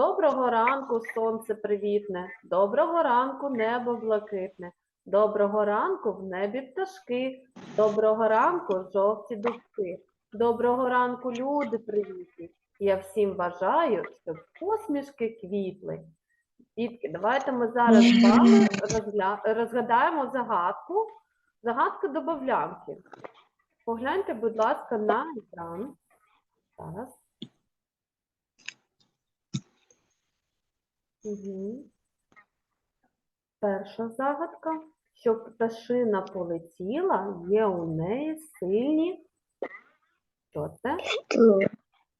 Доброго ранку, сонце привітне, доброго ранку, небо блакитне, доброго ранку в небі пташки, доброго ранку, жовті дубки, доброго ранку, люди привітні. Я всім бажаю, щоб посмішки квітли. Дітки, давайте ми зараз з вами розгадаємо загадку. Загадка добавлянки. Погляньте, будь ласка, на екран. Зараз. Угу. Перша загадка. Щоб пташина полетіла, є у неї сильні. Що це?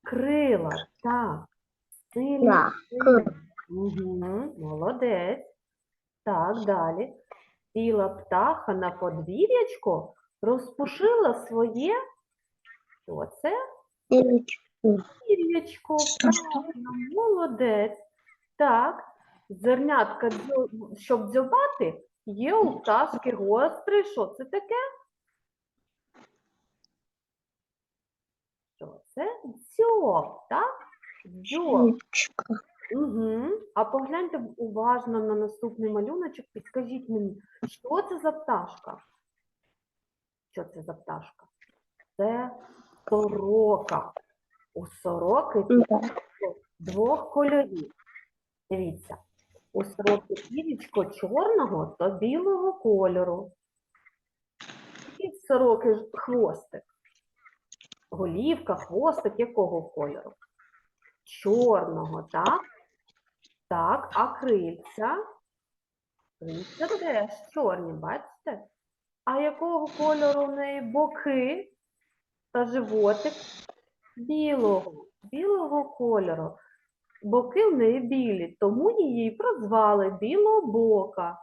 Крила. Так. Сильні крила. Угу. Молодець. Так, далі. Сіла птаха на подвір'ячко, розпушила своє. Що це? Пір'ячко, молодець. Так, зернятка, дзьо- щоб дзьобати, є у пташки гострий. Що це таке? Що це? Дзьоб, так? Дзьоб. Угу. А погляньте уважно на наступний малюночок і скажіть мені, що це за пташка? Що це за пташка? Це сорока. У сороки двох кольорів. Дивіться, у сороки пірічко чорного та білого кольору. І сороки хвостик. Голівка, хвостик якого кольору? Чорного, так? Так, а крильця? Крильця теж чорні, бачите? А якого кольору в неї боки та животик? Білого, білого кольору. Боки в неї білі, тому її прозвали білобока.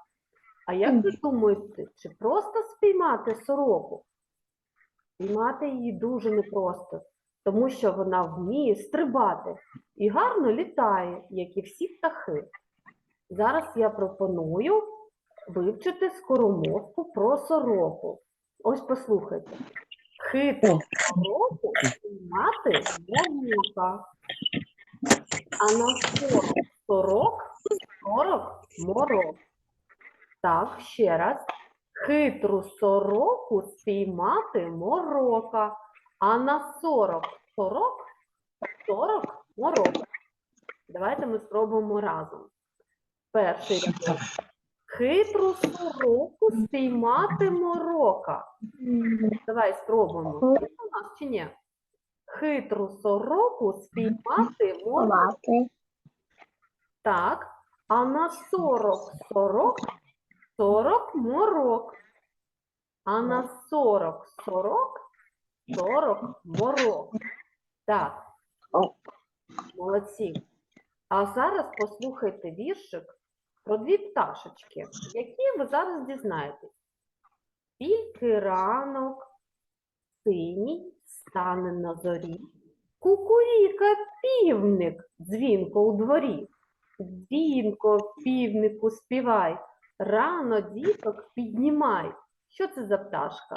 А як ви думаєте, чи просто спіймати сороку? Спіймати її дуже непросто, тому що вона вміє стрибати і гарно літає, як і всі птахи. Зараз я пропоную вивчити скоромовку про сороку. Ось послухайте. Хитру сороку спіймати мука. А на 40 сорок 40 морок. Так, ще раз. Хитру сороку спіймати морока. А на 40 сорок 40 морок. Давайте ми спробуємо разом. Перший рядок. Хитру сороку спіймати морока. Давай спробуємо. Є у нас чи ні? Хитру сороку спіймати морока. Так, а на 40 сорок 40 морок. А на 40 сорок 40 морок. Так. Молодці. А зараз послухайте віршик про дві пташечки, які ви зараз дізнаєтесь. Тільки ранок синій стане на зорі. Кукуріка півник дзвінко у дворі. Дзвінко, півнику співай, рано діток піднімай. Що це за пташка?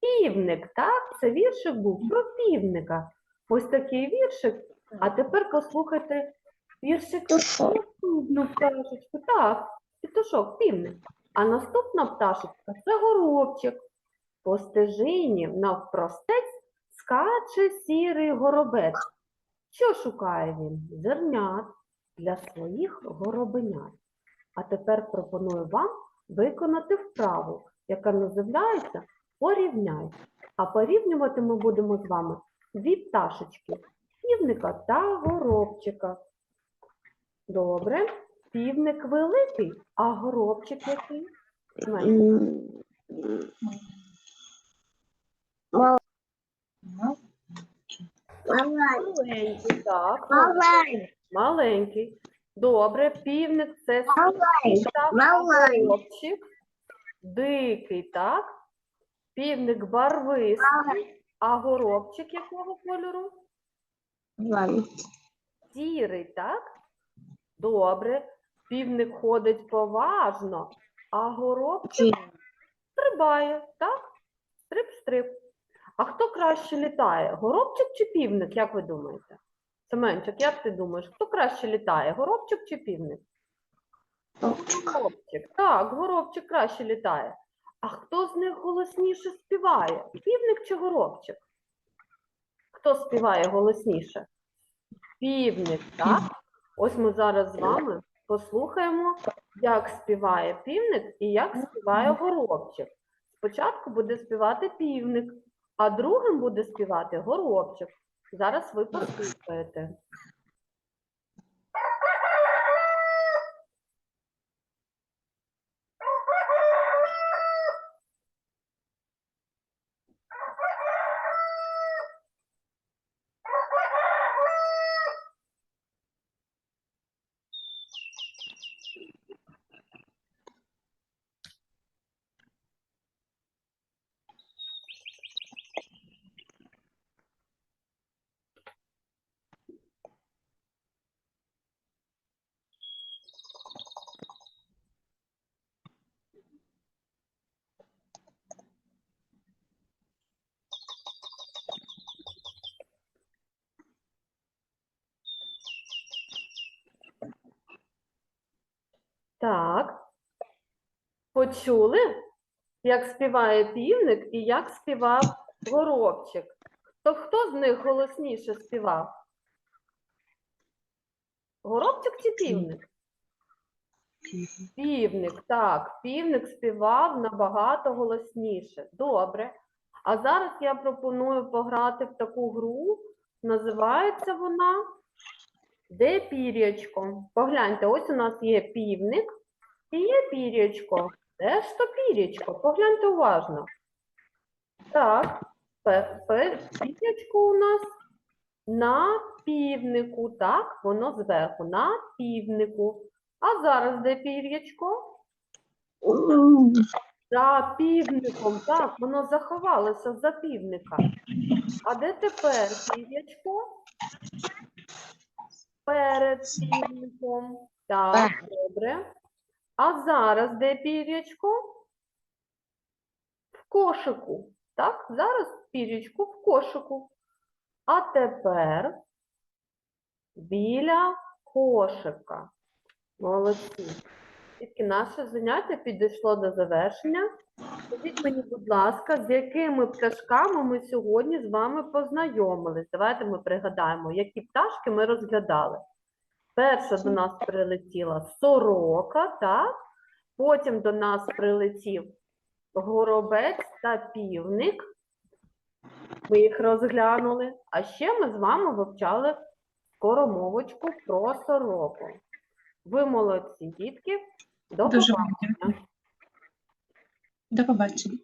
Півник, так? Це віршик був про півника. Ось такий віршик. А тепер послухайте віршик наступну пташечку. Так, петушок, півник. А наступна пташечка це горобчик. По стежині навпростець скаче сірий горобець. Що шукає він? Зернят для своїх горобенят. А тепер пропоную вам виконати вправу, яка називається порівняй. А порівнювати ми будемо з вами дві пташечки півника та горобчика. Добре. Півник великий, а горобчик який? Менший. Маленький, так. Маленький. Добре, півник це так, Маленький. горобчик дикий, так? Півник барвистий, а горобчик якого кольору? Сірий, так? Добре. Півник ходить поважно, а горобчик стрибає, так? Стрип-стрип. А хто краще літає? Горобчик чи півник, як ви думаєте? Семенчик, як ти думаєш, хто краще літає? Горобчик чи півник? Горобчик. Так, горобчик краще літає. А хто з них голосніше співає? Півник чи горобчик? Хто співає голосніше? Півник, так? Ось ми зараз з вами послухаємо, як співає півник і як співає горобчик. Спочатку буде співати півник, а другим буде співати горобчик. Зараз ви послухаєте. Так. Почули, як співає півник і як співав горобчик? То хто з них голосніше співав? Горобчик чи півник? Півник, так, півник співав набагато голосніше. Добре. А зараз я пропоную пограти в таку гру. Називається вона Де пір'ячко? Погляньте, ось у нас є півник і є пір'ячко. Де ж то пір'ячко? Погляньте уважно. Так, пір'ячко у нас на півнику, так, воно зверху, на півнику. А зараз де пір'ячко? За півником, так, воно заховалося за півника. А де тепер пір'ячко? Перед півником. Так, добре. А зараз де пір'ячко? В кошику. Так, зараз пір'ячко в кошику. А тепер біля кошика. Молодці. Тільки наше заняття підійшло до завершення. Скажіть мені, будь ласка, з якими пташками ми сьогодні з вами познайомились? Давайте ми пригадаємо, які пташки ми розглядали. Перша до нас прилетіла сорока, так? Потім до нас прилетів горобець та півник. Ми їх розглянули. А ще ми з вами вивчали скоромовочку про сороку. Ви молодці, дітки. До Дуже побачення. До побачення.